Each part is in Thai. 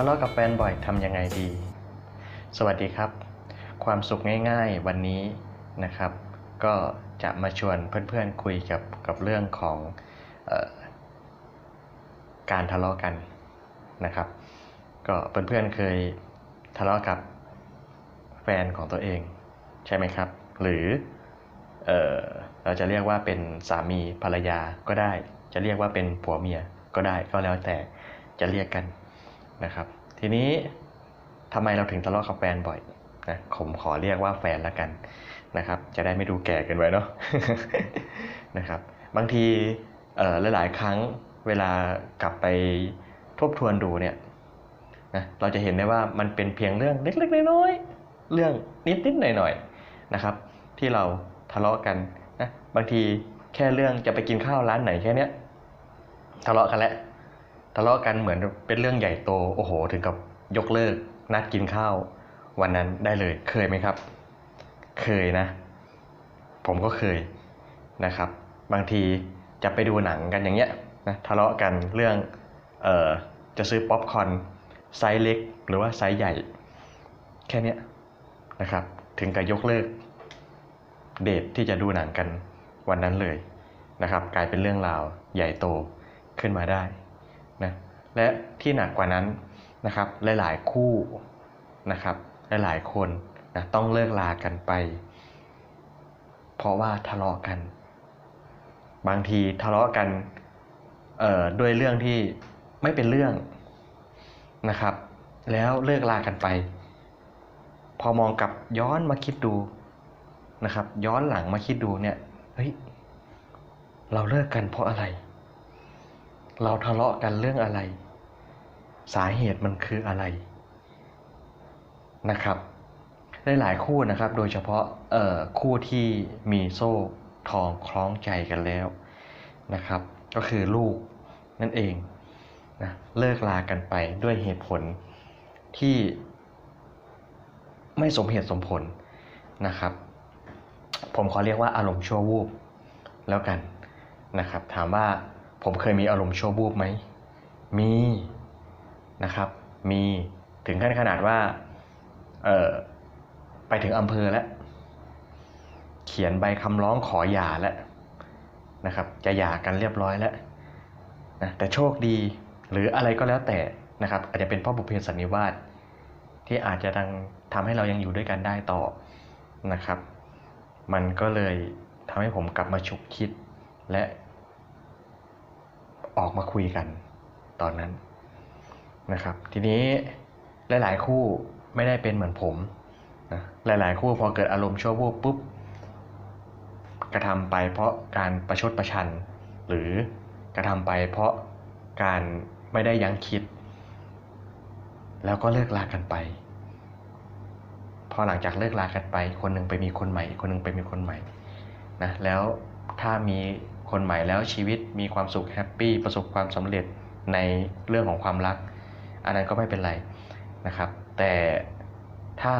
ทะเลาะกับแฟนบ่อยทำยังไงดี สวัสดีครับ ความสุขง่ายๆวันนี้นะครับ ก็จะมาชวนเพื่อนๆคุยกับกับเรื่องของออการทะเลาะกันนะครับ ก็เพื่อนๆเคยทะเลาะกับแฟนของตัวเอง ใช่ไหมครับ หรือเออเราจะเรียกว่าเป็นสามีภรรยาก็ได้ จะเรียกว่าเป็นผัวเมียก็ได้ก็แล้วแต่จะเรียกกัน นะครับ ทีนี้ทำไมเราถึงทะเลาะกับแฟนบ่อยนะผมขอเรียกว่าแฟนละกันนะครับ จะได้ไม่ดูแก่เกินไปเนาะนะครับ บางทีเอ่อหลาย ๆ ครั้งเวลากลับไปทบทวนดูเนี่ยนะเราจะเห็นได้ว่ามันเป็นเพียงเรื่องเล็ก ๆ น้อยๆเรื่องนิด ๆ หน่อย ๆ นะครับ ที่เราทะเลาะกันนะบางทีแค่เรื่องจะไปกินข้าวร้านไหนแค่เนี้ยทะเลาะกันแล้ว ทะเลาะกันเหมือนเป็นเรื่องใหญ่โตโอ้โห ถึงกับยกเลิก นัดกินข้าว วันนั้นได้เลยเคยไหมครับ เคยนะ ผมก็เคยนะครับ บางทีจะไปดูหนังกันอย่างเงี้ยนะทะเลาะกันเรื่องเออจะซื้อป๊อปคอร์นไซส์เล็ก หรือว่าไซส์ใหญ่ แค่นี้นะครับ ถึงกับยกเลิกเดทที่จะดูหนังกันวันนั้นเลยนะครับ กลายเป็นเรื่องราวใหญ่โตขึ้นมาได้ และที่หนักกว่านั้นนะครับหลายๆคู่นะครับหลายๆคนนะต้องเลิกลากันไป เพราะว่าทะเลาะกัน บางทีทะเลาะกันเอ่อด้วยเรื่องที่ไม่เป็นเรื่องนะครับ แล้วเลิกลากันไป พอมองกลับย้อนมาคิดดูนะครับ ย้อนหลังมาคิดดูเนี่ยเฮ้ยเราเลิกกันเพราะอะไร เราทะเลาะกันเรื่องอะไร สาเหตุมันคืออะไรนะครับหลายๆคู่นะครับ โดยเฉพาะคู่ที่มีโซ่ทองคล้องใจกันแล้วนะครับ ก็คือลูกนั่นเองนะเลิกลากันไปด้วยเหตุผลที่ไม่สมเหตุสมผลนะครับ ผมขอเรียกว่าอารมณ์ชั่ววูบแล้วกันนะครับ ถามว่าผมเคยมีอารมณ์ชั่ววูบไหมมี นะครับ มีถึงขั้นขนาดว่า เออไปถึงอำเภอแล้ว เขียนใบคำร้องขอหย่าแล้วนะครับ จะหย่ากันเรียบร้อยแล้วนะแต่โชคดีหรืออะไรก็แล้วแต่นะครับ อาจจะเป็นพ่อบุพเพสันนิวาสที่อาจจะดังทำให้เรายังอยู่ด้วยกันได้ต่อนะครับ มันก็เลยทำให้ผมกลับมาฉุกคิดและออกมาคุยกันตอนนั้น นะครับ ทีนี้หลาย ๆ คู่ไม่ได้เป็นเหมือนผมนะหลาย ๆ คู่พอเกิดอารมณ์ชั่ววูบปุ๊บกระทำไปเพราะการประชดประชัน หรือกระทำไปเพราะการไม่ได้ยั้งคิด แล้วก็เลิกลากันไป พอหลังจากเลิกลากันไป คนหนึ่งไปมีคนใหม่ คนหนึ่งไปมีคนใหม่นะแล้วถ้ามีคนใหม่แล้วชีวิตมีความสุขแฮปปี้ประสบความสำเร็จในเรื่องของความรัก อันนั้นก็ไม่เป็นไรนะครับ แต่ถ้า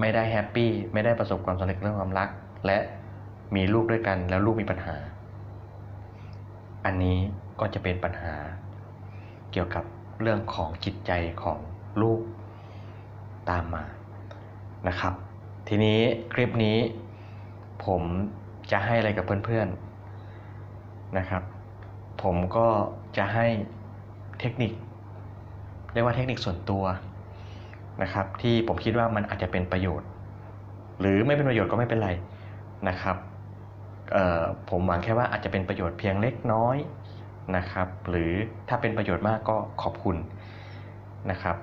ไม่ได้แฮปปี้ไม่ได้ประสบความสำเร็จเรื่องความรัก และมีลูกด้วยกันแล้วลูกมีปัญหา อันนี้ก็จะเป็นปัญหา เกี่ยวกับเรื่องของจิตใจของลูกตามมานะครับ ทีนี้คลิปนี้ผมจะให้อะไรกับเพื่อนๆนะครับ ผมก็จะให้เทคนิค เรียกว่าเทคนิคส่วนตัวนะครับที่ผมคิดว่ามันอาจจะเป็นประโยชน์ หรือไม่เป็นประโยชน์ก็ไม่เป็นไรนะครับผมหวังแค่ว่าอาจจะเป็นประโยชน์เพียงเล็กน้อยนะครับ หรือถ้าเป็นประโยชน์มากก็ขอบคุณนะครับ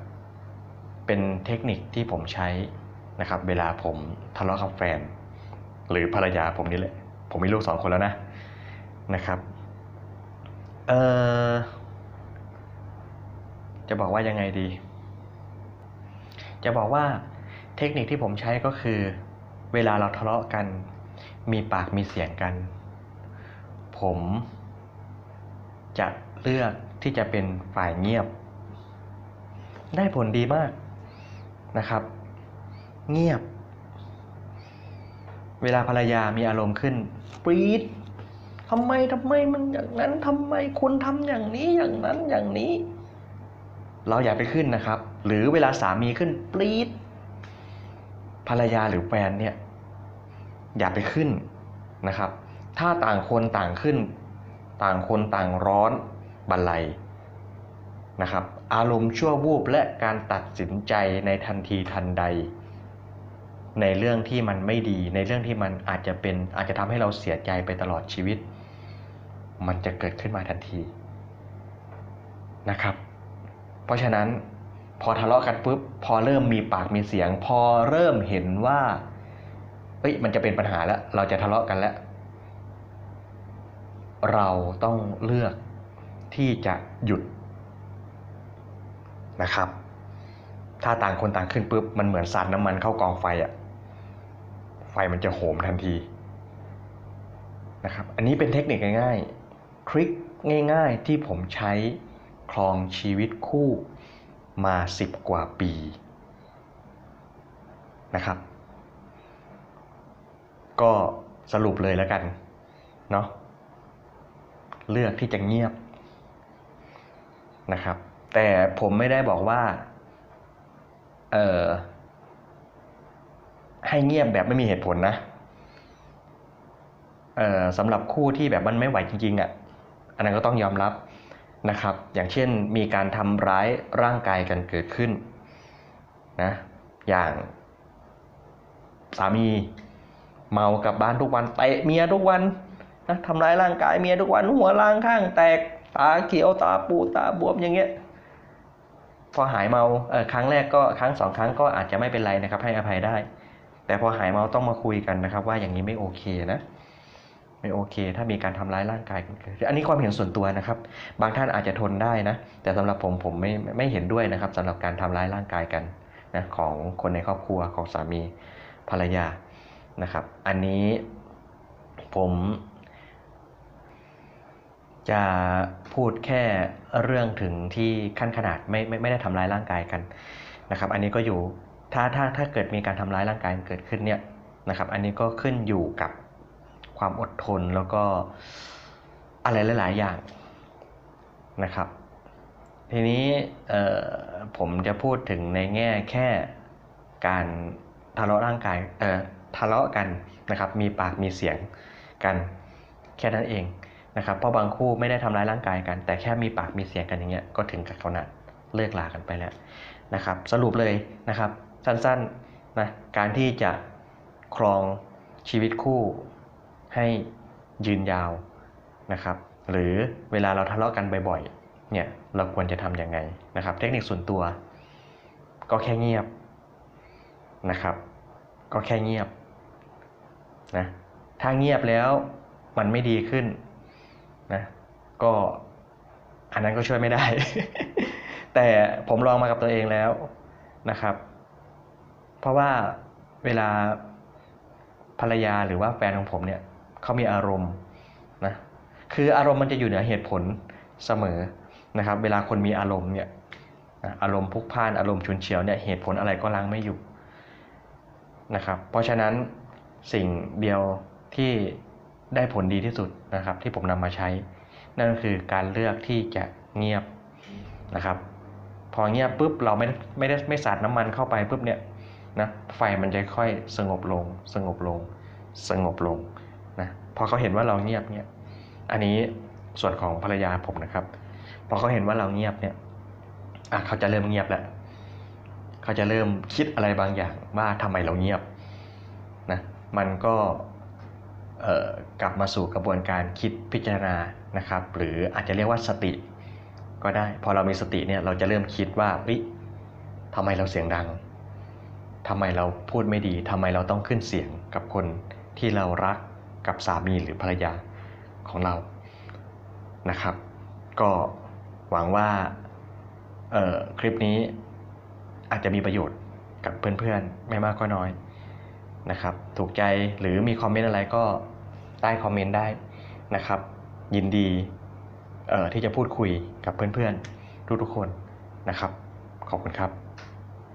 เป็นเทคนิคที่ผมใช้นะครับ เวลาผมทะเลาะกับแฟน หรือภรรยาผมนี่แหละผมมีลูกสองคนแล้วนะนะครับเอ่อ จะบอกว่ายังไงดี จะบอกว่าเทคนิคที่ผมใช้ก็คือ เวลาเราทะเลาะกัน มีปากมีเสียงกัน ผมจะเลือกที่จะเป็นฝ่ายเงียบ ได้ผลดีมากนะครับ เงียบ เวลาภรรยามีอารมณ์ขึ้นปี๊ดทำไมทำไมมันอย่างนั้นทำไมคุณทำอย่างนี้อย่างนั้นอย่างนี้ เราอย่าไปขึ้นนะครับ หรือเวลาสามีขึ้นปรี๊ดภรรยาหรือแฟนเนี่ยอย่าไปขึ้นนะครับ ถ้าต่างคนต่างขึ้น ต่างคนต่างร้อนบันไลนะครับ อารมณ์ชั่ววูบและการตัดสินใจในทันทีทันใด ในเรื่องที่มันไม่ดี ในเรื่องที่มันอาจจะเป็นอาจจะทำให้เราเสียใจไปตลอดชีวิต มันจะเกิดขึ้นมาทันทีนะครับ ราะฉะนั้นพอทะเลาะกันปุ๊บพอเริ่มมีปากมีเสียง พอเริ่มเห็นว่าเฮ้ยมันจะเป็นปัญหาแล้ว เราจะทะเลาะกันแล้ว เราต้องเลือกที่จะหยุดนะครับ ถ้าต่างคนต่างขึ้นปุ๊บมันเหมือนสาดน้ำมันเข้ากองไฟอะไฟมันจะโหมทันทีนะครับ อันนี้เป็นเทคนิคง่ายๆ ทริคง่ายๆที่ผมใช้ ครองชีวิตคู่มาสิบกว่าปีนะครับ ก็สรุปเลยแล้วกันเนาะเลือกที่จะเงียบนะครับ แต่ผมไม่ได้บอกว่าเออให้เงียบแบบไม่มีเหตุผลนะเออสำหรับคู่ที่แบบมันไม่ไหวจริงๆอะ่ะ อันนั้นก็ต้องยอมรับ นะครับ อย่างเช่นมีการทำร้ายร่างกายกันเกิดขึ้นนะอย่างสามีเมากลับบ้านทุกวันเตะเมียทุกวันนะทำร้ายร่างกายเมียทุกวันหัวล้างข้างแตกตาเขียวตาปูตาบวมอย่างเงี้ยพอหายเมาเออครั้งแรกก็ครั้งสองครั้งก็อาจจะไม่เป็นไรนะครับให้อภัยได้ แต่พอหายเมาต้องมาคุยกันนะครับ ว่าอย่างนี้ไม่โอเคนะ ไม่โอเค ถ้ามีการทำร้ายร่างกายกันเกิดอันนี้ความเห็นส่วนตัวนะครับ บางท่านอาจจะทนได้นะ แต่สำหรับผมผมไม่ไม่เห็นด้วยนะครับสำหรับการทำร้ายร่างกายกันนะของคนในครอบครัวของสามีภรรยานะครับ อันนี้ผมจะพูดแค่เรื่องถึงที่ขั้นขนาดไม่ไม่ไม่ได้ทำร้ายร่างกายกันนะครับ อันนี้ก็อยู่ถ้าถ้าถ้าเกิดมีการทำร้ายร่างกายเกิดขึ้นเนี่ยนะครับ อันนี้ก็ขึ้นอยู่กับ ความอดทนแล้วก็อะไรหลาย ๆ อย่างนะครับ ทีนี้ผมจะพูดถึงในแง่แค่การทะเลาะร่างกายเอ่อทะเลาะกันนะครับ มีปากมีเสียงกันแค่นั้นเองนะครับ เพราะบางคู่ไม่ได้ทำร้ายร่างกายกัน แต่แค่มีปากมีเสียงกันอย่างเงี้ยก็ถึงกับขนาดเลิกลากันไปแล้วนะครับ สรุปเลยนะครับ สั้นๆนะการที่จะครองชีวิตคู่ ให้ยืนยาวนะครับ หรือเวลาเราทะเลาะกันบ่อยๆ เนี่ยเราควรจะทำยังไงนะครับ เทคนิคส่วนตัว ก็แค่เงียบนะครับ ก็แค่เงียบนะถ้าเงียบแล้วมันไม่ดีขึ้นนะก็อันนั้นก็ช่วยไม่ได้ แต่ผมลองมากับตัวเองแล้วนะครับ เพราะว่าเวลาภรรยาหรือว่าแฟนของผมเนี่ย เขามีอารมณ์นะคืออารมณ์มันจะอยู่เหนือเหตุผลเสมอนะครับ เวลาคนมีอารมณ์เนี่ยอารมณ์พุกพ่านอารมณ์ชุนเฉียวเนี่ยเหตุผลอะไรก็ล้างไม่อยู่นะครับ เพราะฉะนั้นสิ่งเดียวที่ได้ผลดีที่สุดนะครับ ที่ผมนำมาใช้ นั่นก็คือการเลือกที่จะเงียบนะครับ พอเงียบปุ๊บเราไม่ไม่ได้ไม่สาดน้ำมันเข้าไปปุ๊บเนี่ยนะไฟมันจะค่อยสงบลง สงบลง สงบลง นะพอเขาเห็นว่าเราเงียบเนี่ยอันนี้ส่วนของภรรยาผมนะครับ พอเขาเห็นว่าเราเงียบเนี่ยอะเขาจะเริ่มเงียบแล้วเขาจะเริ่มคิดอะไรบางอย่างว่าทำไมเราเงียบนะมันก็กลับมาสู่กระบวนการคิดพิจารณานะครับ หรืออาจจะเรียกว่าสติ ก็ได้ พอเรามีสติเนี่ยเราจะเริ่มคิดว่าเฮ้ยทำไมเราเสียงดังทำไมเราพูดไม่ดีทำไมเราต้องขึ้นเสียงกับคนที่เรารัก กับสามีหรือภรรยาของเรานะครับ ก็หวังว่าคลิปนี้อาจจะมีประโยชน์กับเพื่อนๆ ไม่มากก็น้อยนะครับ ถูกใจหรือมีคอมเมนต์อะไรก็ใต้คอมเมนต์ได้นะครับ ยินดีที่จะพูดคุยกับเพื่อนๆ ทุกๆคนนะครับ ขอบคุณครับ